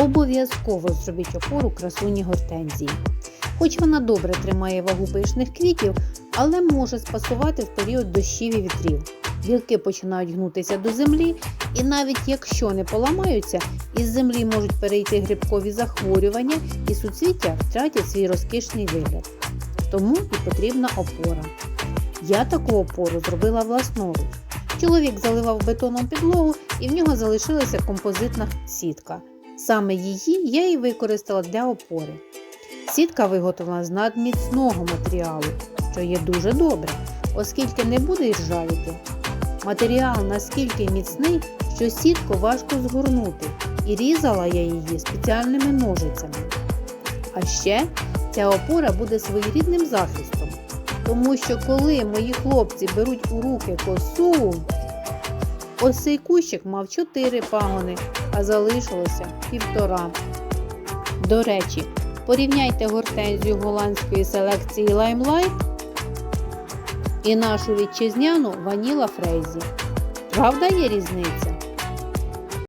Обов'язково зробіть опору красуні гортензії. Хоч вона добре тримає вагу пишних квітів, але може спасувати в період дощів і вітрів. Гілки починають гнутися до землі, і навіть якщо не поламаються, із землі можуть перейти грибкові захворювання і суцвіття втратять свій розкішний вигляд. Тому і потрібна опора. Я таку опору зробила власноруч. Чоловік заливав бетоном підлогу і в нього залишилася композитна сітка. Саме її я і використала для опори. Сітка виготовлена з надміцного матеріалу, що є дуже добре, оскільки не буде ржавіти. Матеріал наскільки міцний, що сітку важко згорнути, і різала я її спеціальними ножицями. А ще ця опора буде своєрідним захистом, тому що коли мої хлопці беруть у руки косу, ось цей кущик мав 4 пагони, а залишилося півтора. До речі, порівняйте гортензію голландської селекції Limelight і нашу вітчизняну Ваніла Фрейзі. Правда є різниця?